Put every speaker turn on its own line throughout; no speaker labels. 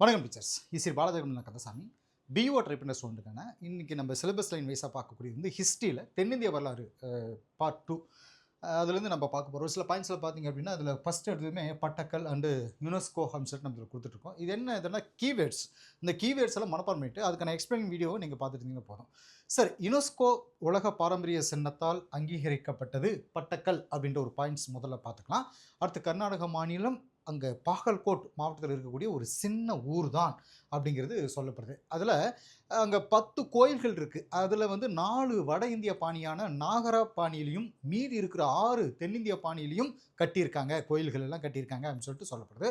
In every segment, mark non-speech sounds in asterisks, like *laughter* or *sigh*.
வணக்கம் டீச்சர்ஸ். இசிர் பாலஜகமன் கந்தசாமி. பிஓ ட்ரை ஒன்றுக்கான ஸ்டூடெண்ட்டுக்கான இன்றைக்கி நம்ம சிலபஸ் லைன் வைஸாக பார்க்கக்கூடியது வந்து ஹிஸ்ட்ரியில் தென்னிந்திய வரலாறு பார்ட் டூ அதுலேருந்து நம்ம பார்க்க போகிறோம் சில பாயிண்ட்ஸில் பார்த்தீங்க அப்படின்னா அதில் ஃபஸ்ட் எடுத்ததுமே பட்டக்கல் அண்டு யுனெஸ்கோ ஹம்செட் நம்ம இதில் கொடுத்துட்ருக்கோம். இது என்ன இதுனா கீவேர்ட்ஸ் இந்த கீவேர்ட்ஸ் எல்லாம் மனப்பான் பண்ணிட்டு அதுக்கான எக்ஸ்பிளைன் வீடியோவை நீங்கள் பார்த்துருந்தீங்கன்னா போதும். சார் யுனெஸ்கோ உலக பாரம்பரிய சின்னத்தால் அங்கீகரிக்கப்பட்டது பட்டக்கல் அப்படின்ற ஒரு பாயிண்ட்ஸ் முதல்ல பார்த்துக்கலாம். அடுத்து கர்நாடக மாநிலம் அங்கே பாகல்கோட் மாவட்டத்தில் இருக்கக்கூடிய ஒரு சின்ன ஊர் தான் அப்படிங்கிறது சொல்லப்படுது. அதில் அங்கே பத்து கோயில்கள் இருக்குது அதில் வந்து நாலு வட இந்திய பாணியான நாகரா பாணியிலையும் மீதி இருக்கிற ஆறு தென்னிந்திய பாணியிலையும் கட்டியிருக்காங்க. கோயில்கள் எல்லாம் கட்டியிருக்காங்க அப்படின்னு சொல்லிட்டு சொல்லப்படுது.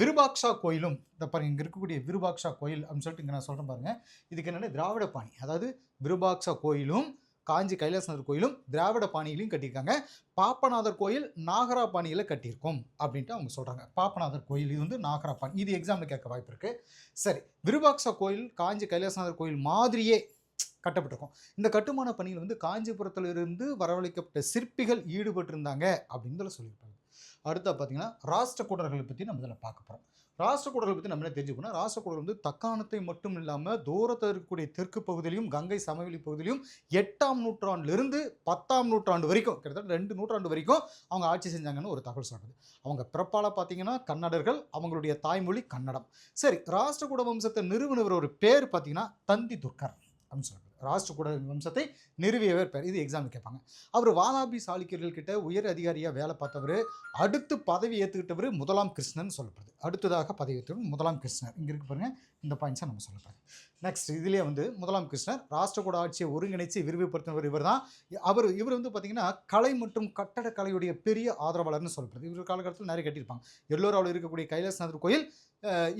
விருபாக்ஷா கோயிலும் இந்த பாருங்க இங்கே இருக்கக்கூடிய விருபாக்ஷா கோயில் அப்படின்னு சொல்லிட்டு இங்கே நான் சொல்கிறேன் பாருங்கள் இதுக்கு என்னென்ன திராவிட பாணி. அதாவது விருபாக்ஷா கோயிலும் காஞ்சி கைலாசநாதர் கோயிலும் திராவிட பாணியிலையும் கட்டியிருக்காங்க. பாப்பநாதர் கோயில் நாகரா பாணியில் கட்டியிருக்கோம் அப்படின்ட்டு அவங்க சொல்கிறாங்க பாப்பநாதர் கோயில் இது வந்து நாகரா பாணி. இது எக்ஸாமில் கேட்க வாய்ப்பு இருக்குது சரி விருபாக்ச கோயில் காஞ்சி கைலாசநாதர் கோயில் மாதிரியே கட்டப்பட்டிருக்கும். இந்த கட்டுமான பணியில் வந்து காஞ்சிபுரத்தில் இருந்து வரவழைக்கப்பட்ட சிற்பிகள் ஈடுபட்டிருந்தாங்க அப்படின்னு சொல்லியிருப்பாங்க. அடுத்த பார்த்தீங்கன்னா ராஷ்டிரக்கூடர்களை பற்றி நம்ம இதில் பார்க்க போகிறோம் ராஷ்டிரக்கூடர்களை பற்றி நம்ம என்ன தெரிஞ்சுக்கணும் ராஷ்டிரக்கூடர் வந்து தக்காணத்தை மட்டும் இல்லாமல் தூரத்தில் இருக்கக்கூடிய தெற்கு பகுதியிலையும் கங்கை சமவெளி பகுதியிலையும் எட்டாம் நூற்றாண்டிலிருந்து பத்தாம் நூற்றாண்டு வரைக்கும் கிட்டத்தட்ட ரெண்டு நூற்றாண்டு வரைக்கும் அவங்க ஆட்சி செஞ்சாங்கன்னு ஒரு தகவல் சொல்கிறது அவங்க பிறப்பால் பார்த்தீங்கன்னா கன்னடர்கள் அவங்களுடைய தாய்மொழி கன்னடம். சரி ராஷ்டிரகூட வம்சத்தை நிறுவனவர் ஒரு பேர் பார்த்தீங்கன்னா தந்தி துர்கர் அப்படின்னு சொல்கிறது ராஷ்டிரகூட வம்சத்தை நிறுவியவர் பேர் இது எக்ஸாம் கேட்பாங்க. அவர் வாதாபி சாளுக்கியர்கள் கிட்ட உயர் அதிகாரியாக வேலை பார்த்தவர் அடுத்து பதவி ஏற்றுக்கிட்டவர் முதலாம் கிருஷ்ணன் சொல்லப்படுது. அடுத்ததாக பதவி ஏற்றவர் முதலாம் கிருஷ்ணர். இங்கே இருக்கு பாருங்கள் இந்த பாயிண்ட்ஸை நம்ம சொல்லப்படுது நெக்ஸ்ட் இதுலேயே வந்து முதலாம் கிருஷ்ணர் ராஷ்டிரகூட ஆட்சியை ஒருங்கிணைச்சு விரிவுபடுத்தினவர் இவர் தான் அவர் இவர் வந்து பார்த்திங்கன்னா கலை மற்றும் கட்டடக்கலையுடைய பெரிய ஆதரவாளர்னு சொல்லப்படுது. இவர் காலகட்டத்தில் நிறைய கட்டியிருப்பாங்க. எல்லோராவில் இருக்கக்கூடிய கைலாசநாதர் கோயில்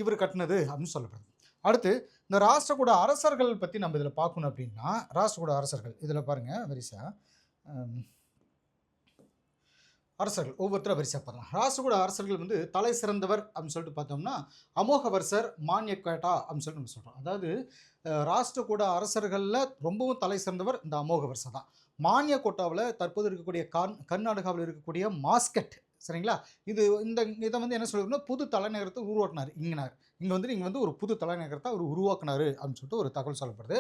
இவர் கட்டினது அப்படின்னு சொல்லப்படுது. அடுத்து இந்த ராஷ்டிரகூட அரசர்கள் பற்றி நம்ம இதில் பார்க்கணும் அப்படின்னா ராஷ்டிரகூட அரசர்கள் இதில் பாருங்கள் வரிசா அரசர்கள் ஒவ்வொருத்தரும் வரிசா பார்க்கலாம். ராஷ்டிரகூட அரசர்கள் வந்து தலை சிறந்தவர் அப்படின்னு சொல்லிட்டு பார்த்தோம்னா அமோகவர்சர் மானியக்கேட்டா அப்படின்னு சொல்லிட்டு நம்ம சொல்கிறோம் அதாவது ராஷ்டிரகூட அரசர்களில் ரொம்பவும் தலை சிறந்தவர் இந்த அமோகவர்சர் தான். மானியக்கோட்டாவில் தற்போது இருக்கக்கூடிய கர்ந் கர்நாடகாவில் இருக்கக்கூடிய மாஸ்கட் சரிங்களா? இது இந்த இதை வந்து என்ன சொல்லிருக்கோம்னா புது தலைநகரத்தை உருவாட்டினார் இங்கனார். இங்கே வந்து நீங்கள் வந்து ஒரு புது தலைநகரத்தை அவர் உருவாக்குனாரு அப்படின்னு சொல்லிட்டு ஒரு தகவல் சொல்லப்படுது.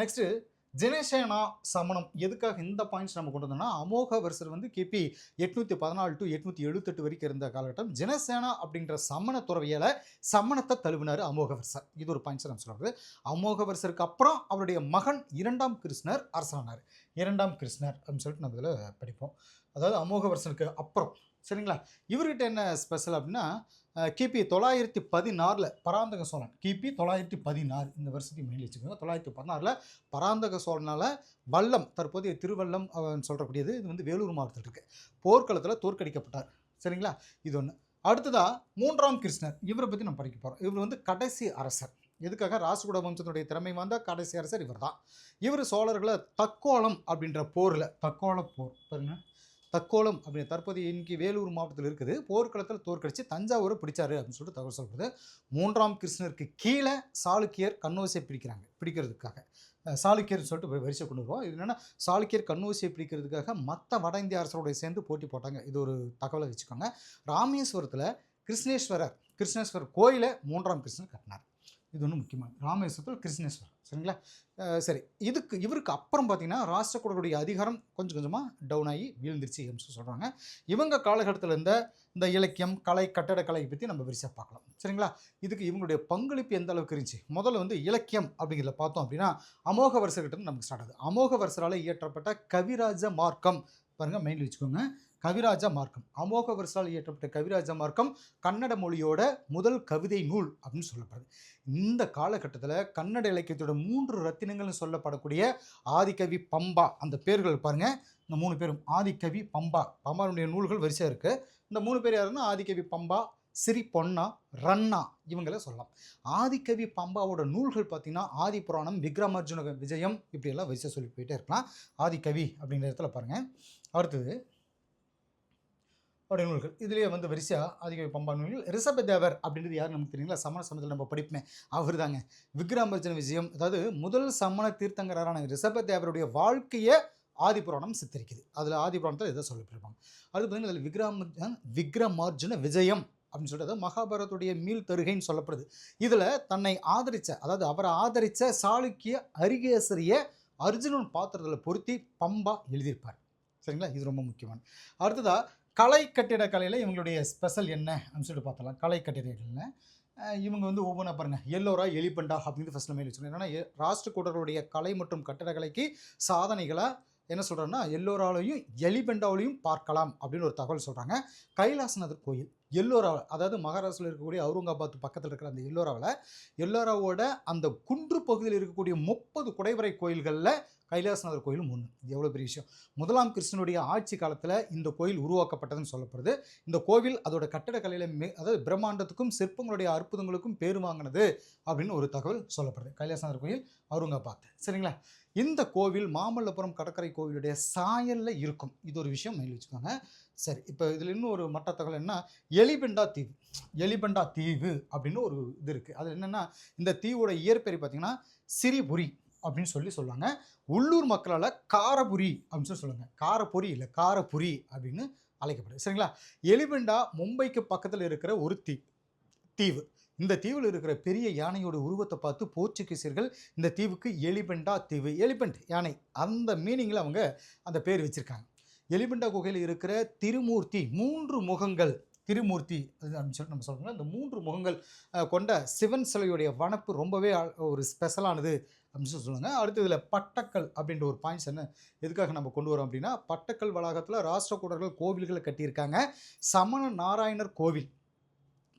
நெக்ஸ்ட்டு ஜெனசேனா சமணம் எதுக்காக இந்த பாயிண்ட்ஸ் நம்ம கொண்டு வந்தோம்னா அமோக வருஷர் வந்து கிபி எட்நூற்றி பதினாலு டு எட்நூற்றி எழுபத்தெட்டு வரைக்கும் இருந்த காலகட்டம் ஜெனசேனா அப்படின்ற சமண துறவியால் சமணத்தை தழுவினார் அமோகவர்சர் இது ஒரு பாயிண்ட்ஸ் நம்ம சொல்கிறது அமோகவர்சருக்கு அப்புறம் அவருடைய மகன் இரண்டாம் கிருஷ்ணர் அரசானார் இரண்டாம் கிருஷ்ணர் அப்படின்னு சொல்லிட்டு நம்ம இதில் படிப்போம். அதாவது அமோகவர்சனுக்கு அப்புறம் சரிங்களா? இவர்கிட்ட என்ன ஸ்பெஷல் அப்படின்னா கிபி தொள்ளாயிரத்தி பதினாறில் பராந்தக சோழன். கிபி தொள்ளாயிரத்தி பதினாறு. இந்த வருஷத்தையும் மெயில் வச்சுக்கோங்க. தொள்ளாயிரத்தி பதினாறில் பராந்தக சோழனால் வல்லம் தற்போதைய திருவல்லம் அவன் சொல்கிறக்கூடியது இது வந்து வேலூர் மாவட்டத்தில் இருக்குது போர்க்களத்தில் தோற்கடிக்கப்பட்டார். சரிங்களா? இது ஒன்று அடுத்ததாக மூன்றாம் கிருஷ்ணர். இவரை பற்றி நம்ம படிக்க போகிறோம் இவர் வந்து கடைசி அரசர். எதுக்காக? ராசகுட வம்சத்தினுடைய திறமை வந்த கடைசி அரசர் இவர் தான் இவர் சோழர்களை தக்கோலம் அப்படின்ற போரில் தக்கோல போர். பாருங்கள் தக்கோலம் அப்படின்னு தற்போதைய இன்னைக்கு வேலூர் மாவட்டத்தில் இருக்குது. போர்க்களத்தில் தோற்கடித்து தஞ்சாவூரை பிடிச்சாரு அப்படின்னு சொல்லிட்டு தகவல் சொல்கிறது மூன்றாம் கிருஷ்ணருக்கு கீழே சாளுக்கியர் கண்ணோசை பிடிக்கிறாங்க பிடிக்கிறதுக்காக. சாளுக்கியர்னு சொல்லிட்டு வரிசை கொண்டு வருவோம். இது என்னென்னா சாளுக்கியர் கண்ணோசியை பிடிக்கிறதுக்காக மற்ற வட இந்திய அரசரோட சேர்ந்து போட்டி போட்டாங்க. இது ஒரு தகவலை வச்சுக்கோங்க. ராமேஸ்வரத்தில் கிருஷ்ணேஸ்வரர் கிருஷ்ணேஸ்வரர் கோயிலை மூன்றாம் கிருஷ்ணர் கட்டினார். இது ஒன்று முக்கியமாக ராமேஸ்வரத்தில் கிருஷ்ணேஸ்வரர். சரிங்களா? சரி. இதுக்கு இவருக்கு அப்புறம் பார்த்தீங்கன்னா ராஷ்டிரக்கூடருடைய அதிகாரம் கொஞ்சம் கொஞ்சமாக டவுன் ஆகி வீழ்ந்துருச்சு அப்படின்னு சொல்கிறாங்க இவங்க காலகட்டத்தில் இருந்த இந்த இலக்கியம் கலை கட்டடக்கலையை பற்றி நம்ம விரிசாக பார்க்கலாம். சரிங்களா? இதுக்கு இவங்களுடைய பங்களிப்பு எந்த அளவுக்கு இருந்துச்சு? முதல்ல வந்து இலக்கியம் அப்படிங்கிறத பார்த்தோம் அப்படின்னா அமோக வருஷர்கிட்ட நமக்கு ஸ்டார்ட் ஆகுது. அமோக வருஷரால் இயற்றப்பட்ட கவிராஜ மார்க்கம். பாருங்க மெயின்ல வச்சுக்கோங்க. கவிராஜ மார்க்கம். அமோக வருஷால் இயற்றப்பட்ட கவிராஜ மார்க்கம் கன்னட மொழியோட முதல் கவிதை நூல் அப்படின்னு சொல்லப்படுது. இந்த காலகட்டத்தில் கன்னட இலக்கியத்தோட மூன்று ரத்தினங்கள்னு சொல்லப்படக்கூடிய ஆதிக்கவி பம்பா அந்த பேர்கள் பாருங்க. இந்த மூணு பேரும் ஆதிக்கவி பம்பா பம்பாவுடைய நூல்கள் வரிசையாக இருக்குது இந்த மூணு பேர் யாருன்னா ஆதிக்கவி பம்பா சிறி பொன்னா ரன்னா இவங்கள சொல்லலாம். ஆதிக்கவி பம்பாவோட நூல்கள் பார்த்தீங்கன்னா ஆதி புராணம் விக்ரமார்ஜுன விஜயம் இப்படியெல்லாம் வரிசை சொல்லி போயிட்டே இருக்கலாம். ஆதிக்கவி அப்படிங்கிற இடத்துல பாருங்கள் அடுத்தது அவருடைய நூல்கள். இதுலேயே வந்து வரிசையாக அதிக பம்பா நூல்கள் ரிஷபதேவர் அப்படின்றது யார் நமக்கு தெரியுங்களா? சமண சமயத்தில் நம்ம படிப்போமே அவர் தாங்க விக்ரமார்ஜுன விஜயம் அதாவது முதல் சமண தீர்த்தங்கரான ரிஷபதேவருடைய வாழ்க்கையை ஆதிபுராணம் சித்தரிக்குது. அதில் ஆதிபுராணத்தில் இதை சொல்லப்பட்டிருப்பாங்க. அது பார்த்தீங்கன்னா அதில் விக்ரம விக்ரமார்ஜுன விஜயம் அப்படின்னு சொல்லிட்டு அதாவது மகாபாரதத்துடைய மீள் தருகைன்னு சொல்லப்படுது. இதில் தன்னை ஆதரித்த அதாவது அவரை ஆதரித்த சாளுக்கிய அரிகேசரிய அர்ஜுனன் பாத்திரத்தில் பொருத்தி பம்பா எழுதியிருப்பார். சரிங்களா? இது ரொம்ப முக்கியமான. அடுத்ததாக கலை கட்டிடக்கலையில் இவங்களுடைய ஸ்பெஷல் என்ன அப்படின்னு சொல்லிட்டு பார்த்தலாம் கலை கட்டிடக்கலையில் இவங்க வந்து ஒவ்வொன்றா பாருங்க. எல்லோரா எலிபண்டா அப்படின்னு ஃபஸ்ட் நம்ம வச்சுருக்கோம். ஏன்னா எ- ராஷ்டிரகூடர்களுடைய கலை மற்றும் கட்டிடக்கலைக்கு சாதனைகளாக என்ன சொல்கிறேன்னா எல்லோராலையும் எலிபெண்டாவிலையும் பார்க்கலாம் அப்படின்னு ஒரு தகவல் சொல்கிறாங்க கைலாசநாதர் கோயில் எல்லோராவில் அதாவது மகாராஷ்டிரில் இருக்கக்கூடிய அவுரங்காபாத் பக்கத்தில் இருக்கிற அந்த எல்லோராவில் எல்லோராவோட அந்த குன்று பகுதியில் இருக்கக்கூடிய முப்பது குடைவரை கோயில்களில் கைலாசநாதர் கோயிலும் ஒன்று இது எவ்வளோ பெரிய விஷயம்? முதலாம் கிருஷ்ணனுடைய ஆட்சி காலத்தில் இந்த கோயில் உருவாக்கப்பட்டதுன்னு சொல்லப்படுது. இந்த கோவில் அதோட கட்டடக்கலையில் மே அதாவது பிரம்மாண்டத்துக்கும் சிற்பங்களுடைய அற்புதங்களுக்கும் பேர் வாங்கினது அப்படின்னு ஒரு தகவல் சொல்லப்படுது. கைலாசநாதர் கோயில் அவருங்க பார்த்து சரிங்களா? இந்த கோவில் மாமல்லபுரம் கடற்கரை கோவிலுடைய சாயலில் இருக்கும். இது ஒரு விஷயம் மயில் வச்சுக்கோங்க. சரி இப்போ இதில் இன்னும் ஒரு மற்ற தகவல் என்ன எலிபெண்டா தீவு. எலிபெண்டா தீவு அப்படின்னு ஒரு இது இருக்குது அது என்னென்னா இந்த தீவோட இயற்பெயர் பார்த்தீங்கன்னா சிறிபுரி அப்படின்னு சொல்லி சொல்லுவாங்க. உள்ளூர் மக்களால் காரபுரி அப்படின்னு சொல்லி சொல்லுவாங்க. காரபுரி இல்லை காரபுரி அப்படின்னு அழைக்கப்படுது. சரிங்களா? எலிபெண்டா மும்பைக்கு பக்கத்தில் இருக்கிற ஒரு தீ தீவு. இந்த தீவில் இருக்கிற பெரிய யானையோட உருவத்தை பார்த்து போர்ச்சுகீசியர்கள் இந்த தீவுக்கு எலிபெண்டா தீவு எலிபெண்ட் யானை அந்த மீனிங்கில் அவங்க அந்த பேர் வச்சுருக்காங்க. எலிபெண்டா குகையில் இருக்கிற திருமூர்த்தி மூன்று முகங்கள் திருமூர்த்தி அப்படின்னு சொல்லிட்டு நம்ம சொல்கிறோம் இந்த மூன்று முகங்கள் கொண்ட சிவன் சிலையுடைய வனப்பு ரொம்பவே அ- ஒரு ஸ்பெஷலானது அப்படின்னு சொல்லி சொல்லுவாங்க. அடுத்து இதில் பட்டக்கல் அப்படின்ற ஒரு பாயிண்ட்ஸ் என்ன எதுக்காக நம்ம கொண்டு வரோம் அப்படின்னா பட்டக்கல் வளாகத்தில் ராஷ்டிரகூடர்கள் கோவில்களை கட்டியிருக்காங்க. சமண நாராயணர் கோவில்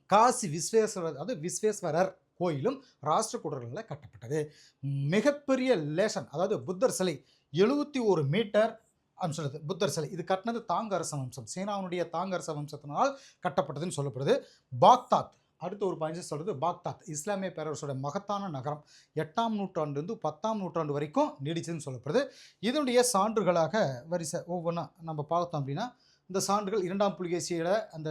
காசி விஸ்வேஸ்வரர் அதாவது விஸ்வேஸ்வரர் கோயிலும் ராஷ்டிரகூடர்களில் கட்டப்பட்டது. மிகப்பெரிய லேசன் அதாவது புத்தர் சிலை எழுபத்தி ஒரு மீட்டர் சொல்லுது புத்தர் சிலை. இது கட்டினது தாங்க அரச வம்சம். சீனாவுடைய தாங்க அரச வம்சத்தினால் கட்டப்பட்டதுன்னு சொல்லப்படுது. பாக்தாத். அடுத்த ஒரு பாயிண்ட் சொல்கிறது பாக்தாத். இஸ்லாமிய பேரரசோட மகத்தான நகரம். எட்டாம் நூற்றாண்டுலேருந்து பத்தாம் நூற்றாண்டு வரைக்கும் நீடிச்சதுன்னு சொல்லப்படுது. இதனுடைய சான்றுகளாக வரிசை ஒவ்வொன்றா நம்ம பார்த்தோம் அப்படின்னா இந்த சான்றுகள் இரண்டாம் புலிகேசியோட அந்த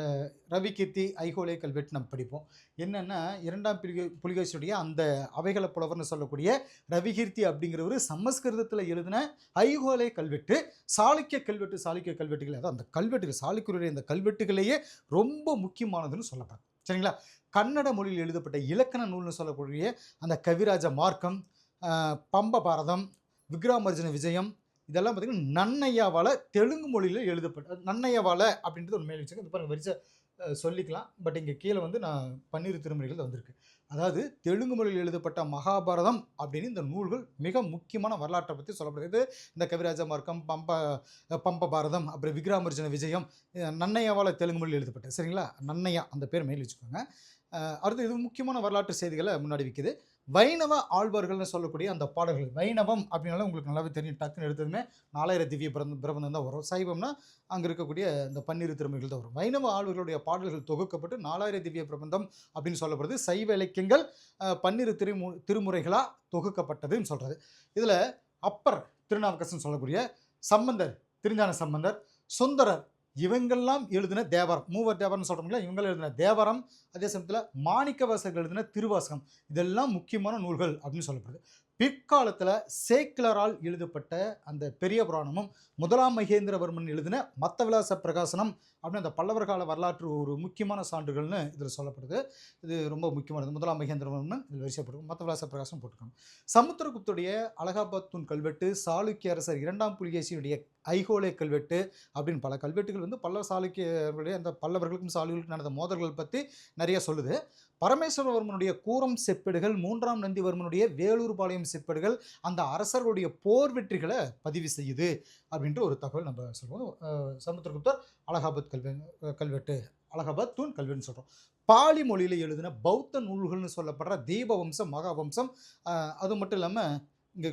ரவிகீர்த்தி ஐகோலே கல்வெட்டு நம்ம படிப்போம். என்னென்னா இரண்டாம் புலிகே புலிகேசியுடைய அந்த அவைகள புலவர்னு சொல்லக்கூடிய ரவிகீர்த்தி அப்படிங்கிறவர் சமஸ்கிருதத்தில் எழுதின ஐகோலை கல்வெட்டு சாளுக்கிய கல்வெட்டு சாளுக்கிய கல்வெட்டுகள் அதாவது அந்த கல்வெட்டுகள் சாளுக்கியருடைய அந்த கல்வெட்டுகளையே ரொம்ப முக்கியமானதுன்னு சொல்லப்படும் சரிங்களா? கன்னட மொழியில் எழுதப்பட்ட இலக்கண நூல்னு சொல்லக்கூடிய அந்த கவிராஜ மார்க்கம் பம்ப பாரதம் விக்ராமர்ஜுன விஜயம் இதெல்லாம் பார்த்தீங்கன்னா நன்னையாவால் தெலுங்கு மொழியில் எழுதப்பட்ட நன்னையாவால் அப்படின்றது ஒரு மேல் வச்சுங்க இது பாருங்கள் வரிசை சொல்லிக்கலாம். பட் இங்கே கீழே வந்து நான் பன்னீர் திருமுறைகள் வந்திருக்கு. அதாவது தெலுங்கு மொழியில் எழுதப்பட்ட மகாபாரதம் அப்படின்னு இந்த நூல்கள் மிக முக்கியமான வரலாற்றை பற்றி சொல்லப்படுது. இந்த கவிராஜ மார்க்கம் பம்ப பம்ப பாரதம் அப்புறம் விக்ராமர்ஜன விஜயம் நன்னையாவால் தெலுங்கு மொழியில் எழுதப்பட்டது. சரிங்களா? நன்னையா அந்த பேர் மேல் வச்சுக்கோங்க. அடுத்து இது முக்கியமான வரலாற்று செய்திகளை முன்னாடி விற்கிது வைணவ ஆழ்வார்கள்னு சொல்லக்கூடிய அந்த பாடல்கள். வைணவம் அப்படின்னால உங்களுக்கு நல்லாவே தெரியும். டக்குன்னு எடுத்ததுமே நாலாயிரம் திவ்ய பிறந்த பிரபந்தம் தான் வரும். சைவம்னா அங்கே இருக்கக்கூடிய இந்த பன்னிரு திறமைகள் தான் வரும். வைணவ ஆழ்வர்களுடைய பாடல்கள் தொகுக்கப்பட்டு நாலாயிரம் திவ்ய பிரபந்தம் அப்படின்னு சொல்லப்படுது. சைவ இலக்கியங்கள் பன்னிரு திருமு திருமுறைகளாக தொகுக்கப்பட்டதுன்னு சொல்கிறது இதில் அப்பர் திருநாவுக்கரசன் சொல்லக்கூடிய சம்பந்தர் திருஞான சம்பந்தர் சுந்தரர் இவங்கெல்லாம் எழுதின தேவரம் மூவர் தேவரம்னு சொல்கிறோம்ல இவங்க எழுதின தேவரம் அதே சமயத்தில் மாணிக்கவாசகர் எழுதின திருவாசகம் இதெல்லாம் முக்கியமான நூல்கள் அப்படின்னு சொல்லப்படுது. பிற்காலத்தில் சேக்கிலரால் எழுதப்பட்ட அந்த பெரிய புராணமும் முதலாம் மகேந்திரவர்மன் எழுதின மத்தவிலாச பிரகாசனம் அப்படின்னு அந்த பல்லவர் கால வரலாற்று ஒரு முக்கியமான சான்றுகள்னு இதில் சொல்லப்படுது. இது ரொம்ப முக்கியமானது. முதலாம் மகேந்திரவர்மன் இதில் மத்த மத்தவிலாச பிரகாசம் போட்டிருக்காங்க. சமுத்திரகுப்துடைய அலகாபாத் தூண் கல்வெட்டு சாளுக்கிய அரசர் இரண்டாம் புலிகேசியுடைய ஐகோலை கல்வெட்டு அப்படின்னு பல கல்வெட்டுகள் வந்து பல்லவ சாளுக்கியர்களுடைய அந்த பல்லவர்களுக்கும் சாளுகளுக்கும் நடந்த மோதல்கள் பற்றி நிறைய சொல்லுது. பரமேஸ்வரவர்மனுடைய கூரம் செப்பேடுகள் மூன்றாம் நந்திவர்மனுடைய வேலூர் பாளையம் செப்பேடுகள் அந்த அரசர்களுடைய போர் வெற்றிகளை பதிவு செய்யுது அப்படின்ற ஒரு தகவல் நம்ம சொல்லுவோம் சமுத்திரகுப்தர் அலகாபாத் கல்வெ கல்வெட்டு அலகாபாத் தூண் கல்வெட்டுன்னு சொல்கிறோம் பாலி மொழியில் எழுதின பௌத்த நூல்கள்னு சொல்லப்படுற தீபவம்சம் மகாவம்சம் அது மட்டும் இல்லாமல் இங்கே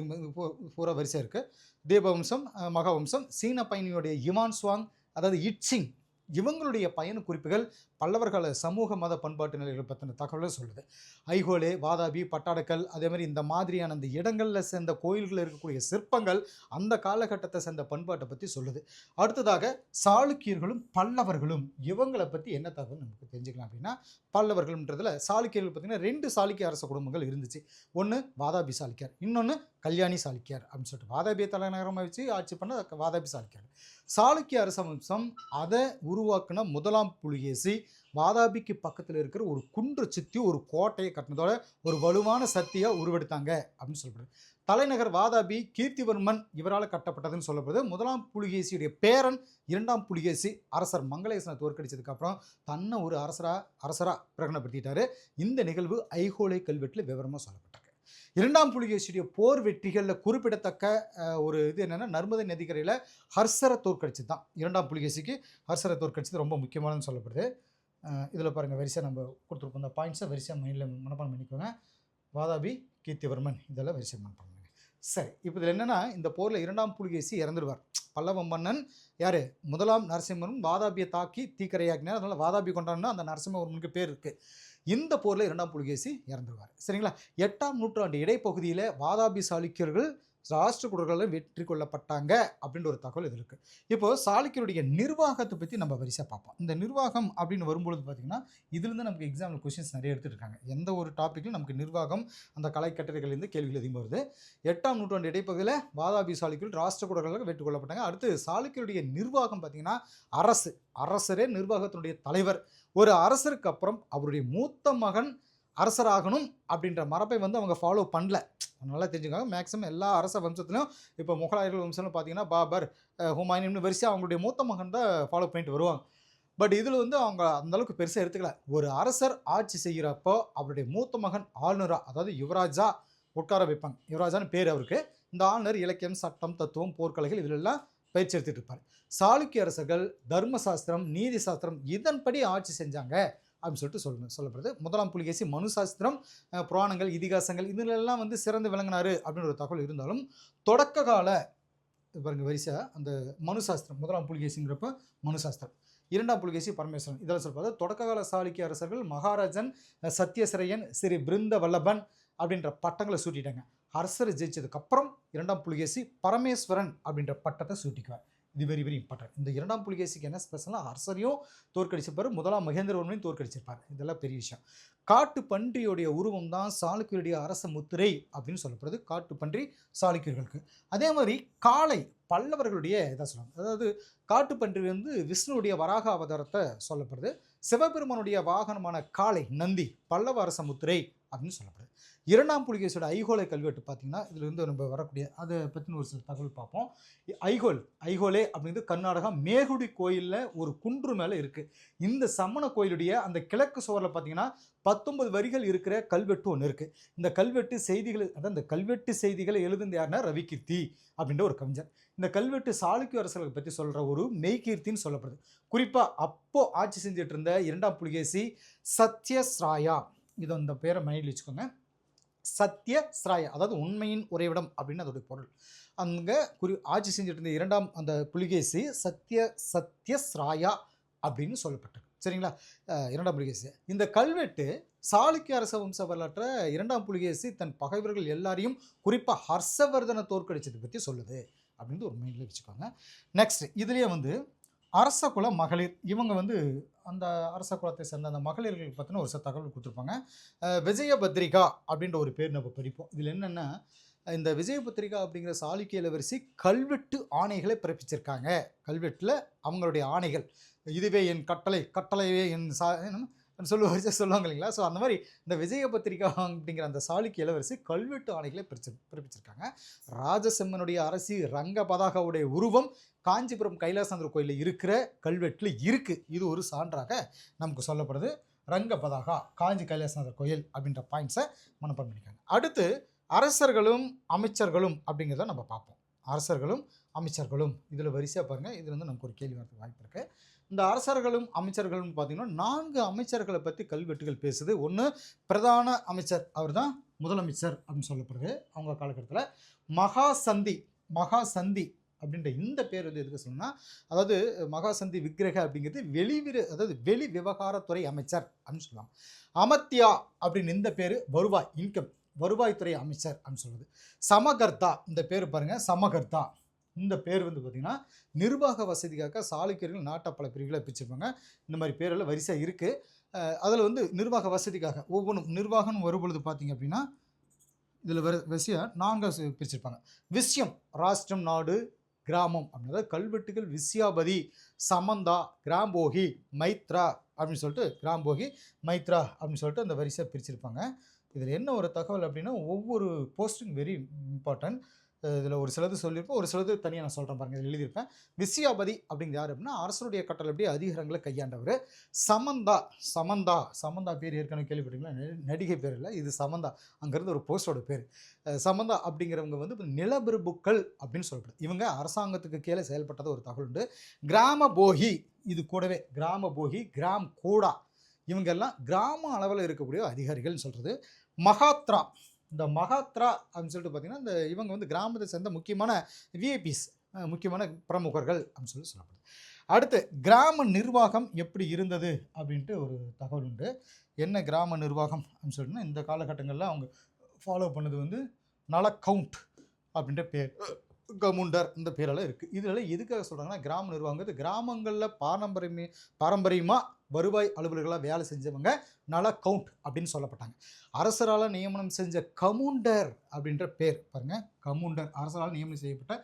பூரா வரிசை இருக்குது தீபவம்சம் மகாவம்சம் சீன பயணியுடைய இமான் சுவாங் அதாவது இட்சிங் இவங்களுடைய பயண குறிப்புகள் பல்லவர்கள சமூக மத பண்பாட்டு நிலைகள் பற்றின தகவலை சொல்லுது. ஐஹோலே வாதாபி பட்டாடக்கல் அதே மாதிரி இந்த மாதிரியான அந்த இடங்களில் சேர்ந்த கோயில்களில் இருக்கக்கூடிய சிற்பங்கள் அந்த காலகட்டத்தை சேர்ந்த பண்பாட்டை பற்றி சொல்லுது. அடுத்ததாக சாளுக்கியர்களும் பல்லவர்களும் இவங்களை பற்றி என்ன தகவல் நமக்கு தெரிஞ்சுக்கலாம் அப்படின்னா பல்லவர்கள்ன்றதில் சாளுக்கியர்கள் பார்த்திங்கன்னா ரெண்டு சாளுக்கிய அரச குடும்பங்கள் இருந்துச்சு. ஒன்று வாதாபி சாளுக்கியார் இன்னொன்று கல்யாணி சாளுக்கியார் அப்படின்னு சொல்லிட்டு வாதாபியை தலைநகரமாக வச்சு ஆட்சி பண்ண வாதாபி சாளுக்கியார். சாளுக்கிய அரச வம்சம் அதை உருவாக்கின முதலாம் புலிகேசி வாதாபிக்கு பக்கத்தில் இருக்கிற ஒரு குன்று சுற்றி ஒரு கோட்டையை கட்டினதோட ஒரு வலுவான சக்தியாக உருவெடுத்தாங்க அப்படின்னு சொல்லப்படுது தலைநகர் வாதாபி கீர்த்திவர்மன் இவரால் கட்டப்பட்டதுன்னு சொல்லப்படுது. முதலாம் புலிகேசியுடைய பேரன் இரண்டாம் புலிகேசி அரசர் மங்களேசனை தோற்கடிச்சதுக்கப்புறம் தன்னை ஒரு அரசராக அரசராக பிரகடனப்படுத்திட்டாரு. இந்த நிகழ்வு ஐஹோலை கல்வெட்டில் விவரமாக சொல்லப்பட்டிருக்கு. இரண்டாம் புலிகேசியுடைய போர் வெற்றிகளில் குறிப்பிடத்தக்க ஒரு இது என்னென்னா நர்மதை நதிக்கரையில் ஹர்சரை தோற்கடிச்சு தான் இரண்டாம் புலிகேசிக்கு ஹர்சரை தோற்கடிச்சது ரொம்ப முக்கியமானதுன்னு சொல்லப்படுது. இதில் பாருங்கள் வரிசையாக நம்ம கொடுத்துருப்போம். இந்த பாயிண்ட்ஸை வரிசையாக மைண்டில் மனப்பாடம் பண்ணிக்கோங்க. வாதாபி கீர்த்திவர்மன் இதெல்லாம் வரிசை மனப்பாடம் பண்ணுங்க. சரி இப்போ இதில் என்னென்னா இந்த போரில் இரண்டாம் புலிகேசி இறந்துடுவார் பல்லவ மன்னன் யார்? முதலாம் நரசிம்மரும் வாதாபியை தாக்கி தீக்கரையாக்கினார் அதனால் வாதாபி கொண்டாடுனா அந்த நரசிம்மவர்மனுக்கு பேர் இருக்குது இந்த போரில் இரண்டாம் புலிகேசி இறந்துருவார். சரிங்களா? எட்டாம் நூற்றாண்டு இடைப்பகுதியில் வாதாபி சாளுக்கியர்கள் ராஷ்டிரகூடர்களால் வெற்றி கொள்ளப்பட்டாங்க அப்படின்ற ஒரு தகவல் இது இருக்குது இப்போ சாளுக்கியருடைய நிர்வாகத்தை பற்றி நம்ம வரிசையாக பார்ப்போம். இந்த நிர்வாகம் அப்படின்னு வரும்பொழுது பார்த்திங்கன்னா இதுலேருந்து நமக்கு எக்ஸாமில் கொஷின்ஸ் நிறைய எடுத்துருக்காங்க இருக்காங்க. எந்த ஒரு டாப்பிக்கும் நமக்கு நிர்வாகம் அந்த கலைக்கட்டுரைகள்லேருந்து கேள்விகள் அதிகம் வருது. எட்டாம் நூற்றாண்டு இடைப்பகுதியில் வாதாபி சாளுக்கியர் ராஷ்டிரகூடர்களால் வெற்றி கொள்ளப்பட்டாங்க அடுத்து சாளுக்கியருடைய நிர்வாகம் பார்த்திங்கன்னா அரசு. அரசரே நிர்வாகத்தினுடைய தலைவர். ஒரு அரசருக்கு அப்புறம் அவருடைய மூத்த மகன் அரசராகணும் அப்படின்ற மரபை வந்து அவங்க ஃபாலோ பண்ணல. நல்லா தெரிஞ்சுக்காங்க. மேக்ஸிமம் எல்லா அரச வம்சத்துலையும் இப்போ முகலாயர்கள் வம்சம்னு பார்த்தீங்கன்னா பாபர் ஹுமாயின்னு வரிசையாக அவங்களுடைய மூத்த மகன் தான் ஃபாலோ பண்ணிட்டு வருவாங்க. பட் இதில் வந்து அவங்க அந்தளவுக்கு பெருசாக எடுத்துக்கல. ஒரு அரசர் ஆட்சி செய்கிறப்போ அவருடைய மூத்த மகன் ஆளுநராக அதாவது யுவராஜா உட்கார வைப்பாங்க. யுவராஜான்னு பேர் அவருக்கு. இந்த ஆளுநர் இலக்கியம் சட்டம் தத்துவம் போர்க்கலைகள் இதிலெல்லாம் பயிற்சி எடுத்துகிட்டு இருப்பார். சாளுக்கிய அரசர்கள் தர்மசாஸ்திரம் நீதி சாஸ்திரம் இதன்படி ஆட்சி செஞ்சாங்க. அப்படின்னு சொல்லிட்டு சொல்லணும் சொல்லப்படுது. முதலாம் புலிகேசி மனுசாஸ்திரம் புராணங்கள் இதிகாசங்கள் இதிலெல்லாம் வந்து சிறந்து விளங்கினாரு அப்படின்னு ஒரு தகவல் இருந்தாலும் தொடக்க கால பாருங்க வரிசை அந்த மனுசாஸ்திரம் முதலாம் புலிகேசிங்கிறப்ப மனுசாஸ்திரம். இரண்டாம் புலிகேசி பரமேஸ்வரன் இதெல்லாம் சொல்வது தொடக்க கால சாளுக்கிய அரசர்கள் மகாராஜன் சத்யசிரையன் ஸ்ரீ பிருந்த வல்லபன் அப்படின்ற பட்டங்களை சூட்டிட்டாங்க. அரசர் ஜெயிச்சதுக்கப்புறம் இரண்டாம் புலிகேசி பரமேஸ்வரன் அப்படின்ற பட்டத்தை சூட்டிக்குவார். இது வெரி வெரி இம்பார்ட்டன்ட் இந்த இரண்டாம் புலிகேசிக்கு என்ன ஸ்பெஷலாக அரசரையும் தோற்கடிச்சிருப்பார் முதலாம் மகேந்திரவர்மனையும் தோற்கடிச்சிருப்பார். இதெல்லாம் பெரிய விஷயம். காட்டு பன்றியுடைய உருவம் தான் சாளுக்கியருடைய அரச முத்திரை அப்படின்னு சொல்லப்படுது. காட்டு பன்றி சாளுக்கியர்களுக்கு. அதே மாதிரி காளை பல்லவர்களுடைய இதாக சொல்லுவாங்க. அதாவது காட்டு பன்றி வந்து விஷ்ணுவுடைய வராக அவதாரத்தை சொல்லப்படுது. சிவபெருமானுடைய வாகனமான காளை நந்தி பல்லவ அரச முத்திரை அப்படின்னு சொல்லப்படுது. இரண்டாம் புலிகேசியோட ஐகோலை கல்வெட்டு பார்த்தீங்கன்னா இதுலேருந்து நம்ம வரக்கூடிய அதை பற்றின ஒரு சில தகவல் பார்ப்போம். ஐகோல் ஐகோலே அப்படிங்கிறது கர்நாடகா மேகுடி கோயிலில் ஒரு குன்று மேலே இருக்குது இந்த சமண கோயிலுடைய அந்த கிழக்கு சுவரில் பார்த்தீங்கன்னா பத்தொன்பது வரிகள் இருக்கிற கல்வெட்டு ஒன்று இருக்குது இந்த கல்வெட்டு செய்திகள் அதான் இந்த கல்வெட்டு செய்திகளை எழுதுனது யாருன்னா ரவிகீர்த்தி அப்படின்ற ஒரு கவிஞர். இந்த கல்வெட்டு சாளுக்கிய அரசர்களை பற்றி சொல்கிற ஒரு மெய்கீர்த்தின்னு சொல்லப்படுது. குறிப்பாக அப்போது ஆட்சி செஞ்சுட்டு இருந்த இரண்டாம் புலிகேசி சத்யஸ்ராயா இது அந்த பேரை மைண்டில் வச்சுக்கோங்க. சத்ய ஸ்ராயா அதாவது உண்மையின் உறைவிடம் அப்படின்னு அதோடைய பொருள். அங்கே குறி ஆட்சி செஞ்சுட்டு இருந்த இரண்டாம் அந்த புலிகேசி சத்ய சத்ய ஸ்ராயா அப்படின்னு சொல்லப்பட்டிருக்கு சரிங்களா? இரண்டாம் புலிகேசி. இந்த கல்வெட்டு சாளுக்கிய அரச வம்ச வரலாற்றை இரண்டாம் புலிகேசி தன் பகைவர்கள் எல்லாரையும் குறிப்பாக ஹர்ஷவர்தனை தோற்கடிச்சதை பற்றி சொல்லுது. அப்படின்னு ஒரு மைண்டில் வச்சுக்கோங்க. நெக்ஸ்ட் இதுலேயே வந்து அரச குல மகளிர் இவங்க வந்து அந்த அரச குலத்தை சேர்ந்த அந்த மகளிர்களுக்கு பற்றின ஒரு சில தகவல் கொடுத்துருப்பாங்க. விஜயபத்ரிகா அப்படின்ற ஒரு பேர் நம்ம படிப்போம். இதில் என்னென்னா இந்த விஜயபத்ரிகா அப்படிங்கிற சாளுக்கிய இளவரசி கல்வெட்டு ஆணைகளை பிறப்பிச்சிருக்காங்க. கல்வெட்டில் அவங்களுடைய ஆணைகள். இதுவே என் கட்டளை கட்டளையே என் சா என்ன சொல்லுவாங்க *laughs* சொல்லுவாங்க இல்லைங்களா? ஸோ அந்த மாதிரி இந்த விஜயபத்திரிகா அப்படிங்கிற அந்த சாளுக்கிய இளவரசி கல்வெட்டு ஆணைகளை பிரிச்சு பிறப்பிச்சிருக்காங்க ராஜசிம்மனுடைய அரசி ரங்க பதாகாவுடைய உருவம் காஞ்சிபுரம் கைலாசந்தர் கோயிலில் இருக்கிற கல்வெட்டில் இருக்குது இது ஒரு சான்றாக நமக்கு சொல்லப்படுது. ரங்க பதாகா காஞ்சி கைலாசநாதர் கோயில் அப்படின்ற பாயிண்ட்ஸை மனப்பாடம் பண்ணிக்காங்க அடுத்து அரசர்களும் அமைச்சர்களும் அப்படிங்கிறத நம்ம பார்ப்போம். அரசர்களும் அமைச்சர்களும். இதில் வரிசையாக பாருங்கள் இதில் வந்து நமக்கு ஒரு கேள்வி வரதுக்கு வாய்ப்பு இருக்குது இந்த அரசர்களும் அமைச்சர்களும் பார்த்தீங்கன்னா நான்கு அமைச்சர்களை பற்றி கல்வெட்டுகள் பேசுது. ஒன்று பிரதான அமைச்சர் அவர் தான் முதலமைச்சர் அப்படின்னு சொல்லப்படுது அவங்க காலகட்டத்தில் மகாசந்தி மகாசந்தி அப்படின்ற இந்த பேர் வந்து எதுக்கு சொல்லணும்னா அதாவது மகாசந்தி விக்கிரக அப்படிங்கிறது வெளிவிரு அதாவது வெளி விவகாரத்துறை அமைச்சர் அப்படின்னு சொல்லலாம். அமத்தியா அப்படின்னு இந்த பேர் வருவாய் இன்கம் வருவாய்த்துறை அமைச்சர் அப்படின்னு சொல்லுது சமகர்த்தா இந்த பேர் பாருங்கள் சமகர்த்தா. இந்த பேர் வந்து பார்த்திங்கன்னா நிர்வாக வசதிக்காக சாளுக்கியர்கள் நாட்டை பல பிரிவுகளை பிரிச்சிருப்பாங்க. இந்த மாதிரி பேரெல்லாம் வரிசையாக இருக்குது அதில் வந்து நிர்வாக வசதிக்காக ஒவ்வொன்றும் நிர்வாகம் வரும்பொழுது பார்த்திங்க அப்படின்னா இதில் வர வரிசையாக நான்காக பிரிச்சிருப்பாங்க. விஷயம் ராஷ்டிரம் நாடு கிராமம் அப்படின்னா. கல்வெட்டுகள் விஸ்யாபதி சமந்தா கிராம்போகி மைத்ரா அப்படின்னு சொல்லிட்டு கிராம்போகி மைத்ரா அப்படின்னு சொல்லிட்டு அந்த வரிசையை பிரிச்சிருப்பாங்க. இதில் என்ன ஒரு தகவல் அப்படின்னா ஒவ்வொரு போஸ்டிங் வெரி இம்பார்ட்டன்ட் இதில் ஒரு சிலது சொல்லியிருப்பேன் ஒரு சிலது தனியாக நான் சொல்கிறேன் பாருங்க இதில் எழுதியிருப்பேன். விசியாபதி அப்படிங்கிற யார் அப்படின்னா அரசனுடைய கட்டளை அதிகாரங்களை கையாண்டவர். சமந்தா சமந்தா சமந்தா பேர் ஏற்கனவே கேள்விப்பட்டீங்களா நடிகை பேர் இல்லை இது சமந்தா அங்கேருந்து ஒரு போஸ்டோட பேர். சமந்தா அப்படிங்கிறவங்க வந்து நிலபிரபுக்கள் அப்படின்னு சொல்லப்படுது. இவங்க அரசாங்கத்துக்கு கீழே செயல்பட்டது ஒரு தகவல் உண்டு. கிராம போகி இது கூடவே கிராம போகி கிராம் கூடா. இவங்கெல்லாம் கிராம அளவில் இருக்கக்கூடிய அதிகாரிகள்னு சொல்கிறது மகாத்ரா இந்த மகாத்ரா அப்படின்னு சொல்லிட்டு பார்த்தீங்கன்னா இந்த இவங்க வந்து கிராமத்தை சேர்ந்த முக்கியமான விஐபிஸ் முக்கியமான பிரமுகர்கள் அப்படின்னு சொல்லி சொல்லப்படுது. அடுத்து கிராம நிர்வாகம் எப்படி இருந்தது அப்படின்ட்டு ஒரு தகவல் உண்டு. என்ன கிராம நிர்வாகம் அப்படின்னு சொல்லிட்டுனா இந்த காலகட்டங்களில் அவங்க ஃபாலோ பண்ணது வந்து நல கவுண்ட் அப்படின்ற பேர். கமுண்டர் இந்த பேரெல்லாம் இருக்குது இதில் எதுக்காக சொல்கிறாங்கன்னா கிராம நிர்வாகங்கிறது கிராமங்களில் பாரம்பரியமே பாரம்பரியமாக வருவாய் அலுவலர்களாக வேலை செஞ்சவங்க நல கவுண்ட் அப்படின்னு சொல்லப்பட்டாங்க. அரசரால் நியமனம் செஞ்ச கமுண்டர் அப்படின்ற பேர் பாருங்க. கமுண்டர் அரசரால் நியமனம் செய்யப்பட்ட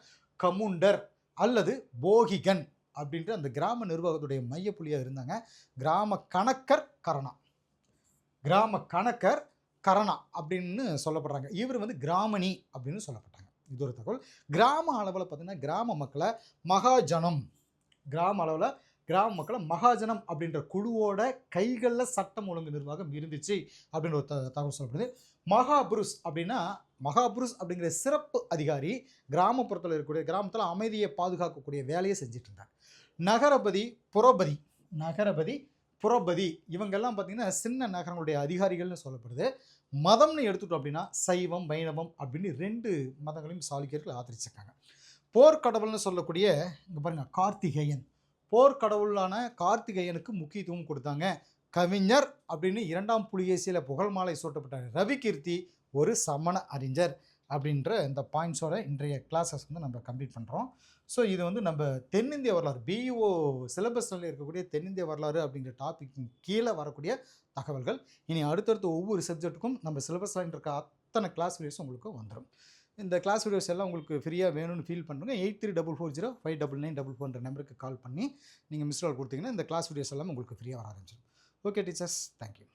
கமுண்டர் அல்லது போகிகன் அப்படின்ற அந்த கிராம நிர்வாகத்துடைய மையப்புள்ளியாக இருந்தாங்க. கிராம கணக்கர் கரணா. கிராம கணக்கர் கரணா அப்படின்னு சொல்லப்படுறாங்க. இவர் வந்து கிராமணி அப்படின்னு சொல்லப்பட்டாங்க. இது ஒரு தகவல். கிராம அளவில் பார்த்தீங்கன்னா கிராம மக்களை மகாஜனம். கிராம அளவில் கிராம மக்களை மகாஜனம் அப்படின்ற குழுவோட கைகளில் சட்டம் ஒழுங்கு நிர்வாகம் இருந்துச்சு அப்படின்ற ஒரு த தகவல் சொல்லப்படுது. மகாபுருஷ் அப்படின்னா மகாபுருஷ் அப்படிங்கிற சிறப்பு அதிகாரி கிராமப்புறத்தில் இருக்கக்கூடிய கிராமத்தில் அமைதியை பாதுகாக்கக்கூடிய வேலையை செஞ்சுட்டு இருந்தார். நகரபதி புறபதி நகரபதி புறபதி இவங்கெல்லாம் பார்த்தீங்கன்னா சின்ன நகரங்களுடைய அதிகாரிகள்னு சொல்லப்படுது. மதம்னு எடுத்துட்டோம் அப்படின்னா சைவம் வைணவம் அப்படின்னு ரெண்டு மதங்களையும் சாளுக்கியர்கள் ஆதரிச்சிருக்காங்க. போர்க்கடவுள்னு சொல்லக்கூடிய இங்கே பாருங்கள் கார்த்திகேயன். போர்க்கடவுளான கார்த்திகேயனுக்கு முக்கியத்துவம் கொடுத்தாங்க. கவிஞர் அப்படின்னு இரண்டாம் புலிகேசியில் புகழ் மாலை சூட்டப்பட்ட ரவிகீர்த்தி ஒரு சமண அறிஞர் அப்படின்ற இந்த பாயிண்ட்ஸோட இன்றைய கிளாஸஸ் வந்து நம்ம கம்ப்ளீட் பண்ணுறோம் ஸோ இது வந்து நம்ம தென்னிந்திய வரலாறு பிஇஓ சிலபஸில் இருக்கக்கூடிய தென்னிந்திய வரலாறு அப்படிங்கிற டாப்பிக்கின் கீழே வரக்கூடிய தகவல்கள். இனி அடுத்தடுத்த ஒவ்வொரு சப்ஜெக்ட்டுக்கும் நம்ம சிலபஸில் இருக்க அத்தனை கிளாஸ் வீடியோஸும் உங்களுக்கு வந்துடும் இந்த கிளாஸ் வீடியோஸ் எல்லாம் உங்களுக்கு ஃப்ரீயாக வேணும்னு ஃபீல் பண்ணுங்க. Eight three double four zero five double nine double ஃபோன்ற நம்பருக்கு கால் பண்ணி நீங்கள் மிஸ் கால் கொடுத்தீங்கன்னா இந்த கிளாஸ் வீடியோஸ் எல்லாம் உங்களுக்கு ஃப்ரீயாக வர ஆரம்பிச்சிடும் ஓகே டீச்சர்ஸ் தேங்க்யூ